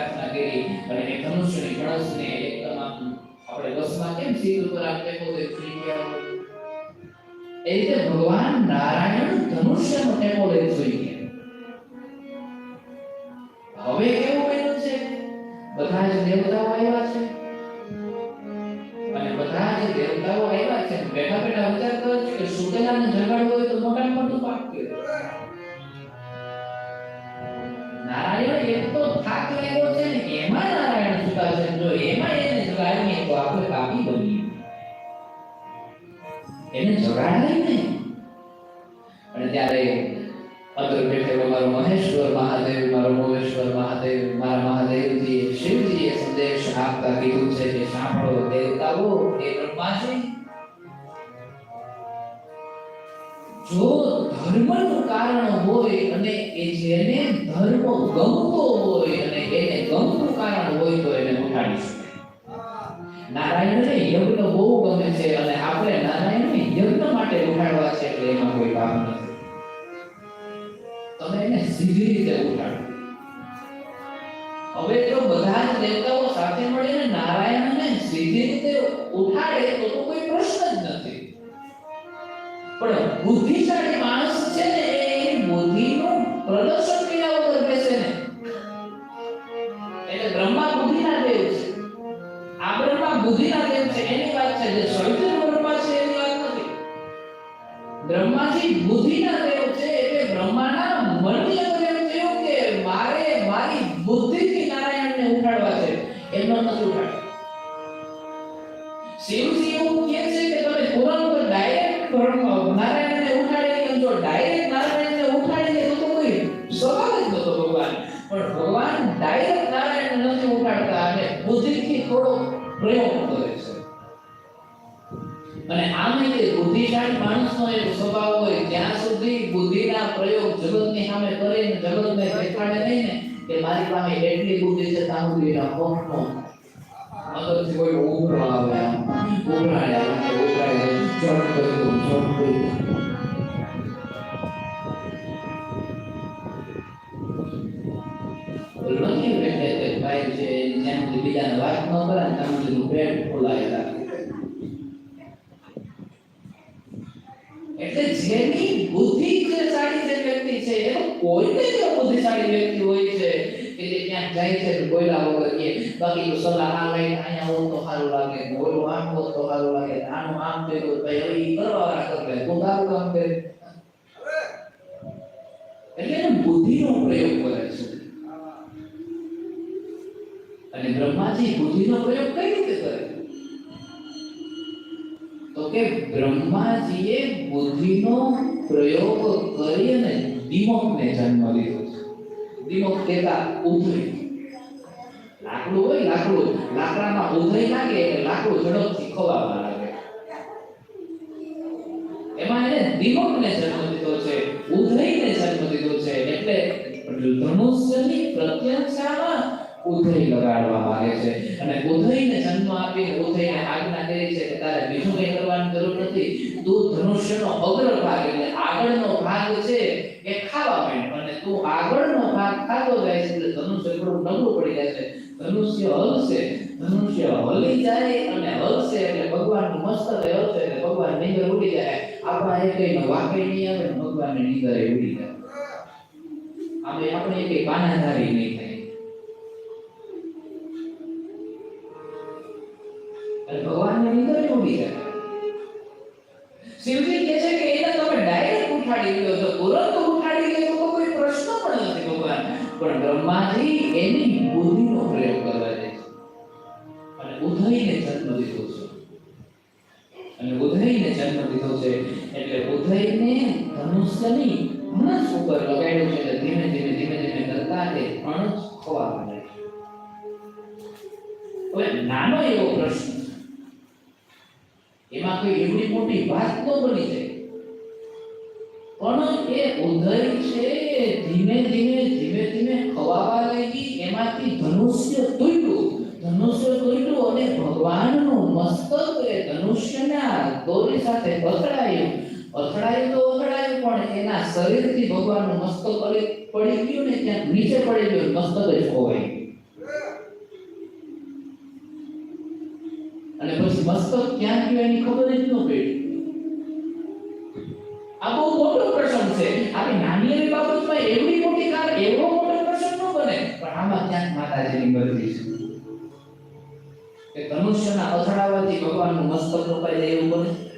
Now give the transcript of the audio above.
પ્રાર્થના કરી અને એ ધનુષ્યની કળશને એકદમ આપણે બસમાં કેમ સીટ ઉપર આપણે પોતે ફ્રી ગયા. એ રીતે ભગવાન નારાયણ ધનુષ્યનો ટેકો લઈ જોઈ હવે કેવું બન્યું છે? બધા જ દેવતાઓ આવ્યા છે. અને બધા જ દેવતાઓ આવ્યા છે. બેઠા બેઠા વિચાર કરો છો કે સુતેલાને જગાડવું હોય તો મકાન પર તું પાક કરે નારાયણ એક તો થાક લાગ્યો એને જગાડાય ને અને ત્યારે અતુલ બેઠેલો મારો મહેશ્વર મહાદેવ, મારો મોહેશ્વર મહાદેવ, મારા મહાદેવજી શિવજીએ સંદેશ આપતા કીધું છે કે સાંભળો, દેવતાઓ એ બ્રહ્માજી. જો ધર્મનું કારણ હોય અને એ જેને ધર્મ ગમતો હોય અને એને ગમતું કારણ હોય તો એને ઉઠાડી શકે. નારાયણને તમે એને સીધી રીતે ઉઠાડો. હવે જો બધા જ દેવતાઓ સાથે મળીને નારાયણને સીધી રીતે ઉઠાડે તો તો કોઈ પ્રશ્ન જ નથી. પણ બુદ્ધિશાળી માણસ છે ને, એ બુદ્ધિનું પ્રદર્શન કર્યા વગર બેસે ને. એટલે બ્રહ્મા બુદ્ધિના દેવ છે. આ બ્રહ્મા બુદ્ધિના દેવ છે, એની વાત છે. જે સવિત્ર બ્રહ્મા છે, એની વાત નથી. બ્રહ્માજી બુદ્ધિના દેવ છે, એટલે બ્રહ્માના શિવજી એવું કહે છે કે તમે તુરંત ડાયરેક્ટ નારાયણને ઉઠાડી લો જો ડાયરેક્ટ નારાયણને ઉઠાડી લે તો તો કોઈ સ્વભાવ જ નતો ભગવાન પણ ભગવાન ડાયરેક્ટ નારાયણને નથી ઉઠાડતા અને બુદ્ધિથી થોડો પ્રયોગ કરે છે અને આમ રીતે બુદ્ધિશાળી માણસનો એક સ્વભાવ હોય ત્યાં સુધી બુદ્ધિના પ્રયોગ જગતની સામે કરે ને જગતને દેખાડે નહીં ને કે મારી પાસે એટલી બુદ્ધિ છે ત્યાં સુધી એના પંખ નો અંદરથી કોઈ ઉભરો આવે આમ ઉભરાય આમ કે ઉભરાય ચડ કરી દઉં ચડ કરી દઉં નથી બેઠે તે ભાઈ છે જ્યાં સુધી બીજાને વાત ન કરે ને ત્યાં સુધીનું પેટ ફૂલાય રાખે એટલે જેની બુદ્ધિ જે સારી જે વ્યક્તિ છે એ તો કોઈ ને જો બુદ્ધિશાળી વ્યક્તિ હોય છે જે ક્યાંક જાય છે કોઈલા વગર કે બાકી તો સલાહ આ લઈને અહીંયા હોત તો સારું લાગે બોલો આમ હોત તો સારું લાગે આનું આમ કર્યું ભાઈ હવે ઈ કરવા વાળા કરે તારું કામ કરે એટલે એને બુદ્ધિનો પ્રયોગ કરે છે અને બ્રહ્માજી બુદ્ધિનો પ્રયોગ કઈ રીતે કરે તો કે બ્રહ્માજીએ બુદ્ધિનો પ્રયોગ કરી અને દીમકને જન્મ દીધો દીમક ઉધઈ લાકડું હોય લાકડું લાકડામાં ઉધઈ લાગે એટલે લાકડું ઝડપથી ખોવામાં લાગે. એમાં એને દીમકને જન્મ દીધો છે ઉધઈને જન્મ દીધો છે, એટલે ધનુષ્યની પ્રત્યક્ષામાં ઉધઈ લગાડવા માંગે છે. અને ઉધઈને જન્મ આપીને ઉધઈને આજ્ઞા કરી છે કે તારે બીજું કંઈ કરવાની જરૂર નથી. તું ધનુષ્યનો અગ્ર ભાગ એટલે આગળનો ભાગ છે એ ખાવા માંડ અને તું આગળનો ભાગ ખાતો એટલે એટલે એટલે ભગવાન નીંદર ઉડી જાય. આપણા નીંદર ઉડી જાય. આમે આપણે કઈ પાનાધારી નહીં થાય. અને ભગવાનને નીંદર ઉડી જાય. શિવજી કહે છે ઉઠાડી લ્યો તો તુરંત ઉઠાડી લે તો કોઈ પ્રશ્ન પણ નથી ભગવાન. પણ બ્રહ્માજી એની બુદ્ધિનો પ્રયોગ જાય છે. અને ઉધઈને જન્મ દીધો છે. અને ઉધઈને જન્મ દીધો છે એટલે ઉધઈને ધનુષ્યની ધનુષ ઉપર લગાડ્યું છે ધીમે ધીમે ધીમે ધીમે કરતા તે પણ ખોવા માંડે હવે નાનો એવો પ્રશ્ન એમાં કોઈ એવડી મોટી વાત ન બની જાય. પણ એ ઉધય છે, ધીમે ધીમે ધીમે ધીમે ખવાવા લાગી. એમાંથી ધનુષ્ય તૂટ્યું. ધનુષ્ય તૂટ્યું અને ભગવાનનું મસ્તક એ ધનુષ્યના દોરી સાથે પકડાયું અથડાયું તો અથડાયું, પણ એના શરીરથી ભગવાનનું મસ્તક અલગ પડી ગયું ને ત્યાં નીચે પડી ગયું, મસ્તક જ ખોવાઈ અને પછી મસ્તક ક્યાં ગયું એની ખબર જ ન પડી. આ બહુ મોટો પ્રસંગ છે. આવી નાની એવી બાબતમાં એવડી મોટી કાર, એવો મોટો પ્રસંગ ન બને. પણ આમાં ક્યાંક માતાજીની મરજી છે. કે ધનુષ્યના અથડાવાથી ભગવાનનું મસ્તક રોપાઈ જાય એવું બને.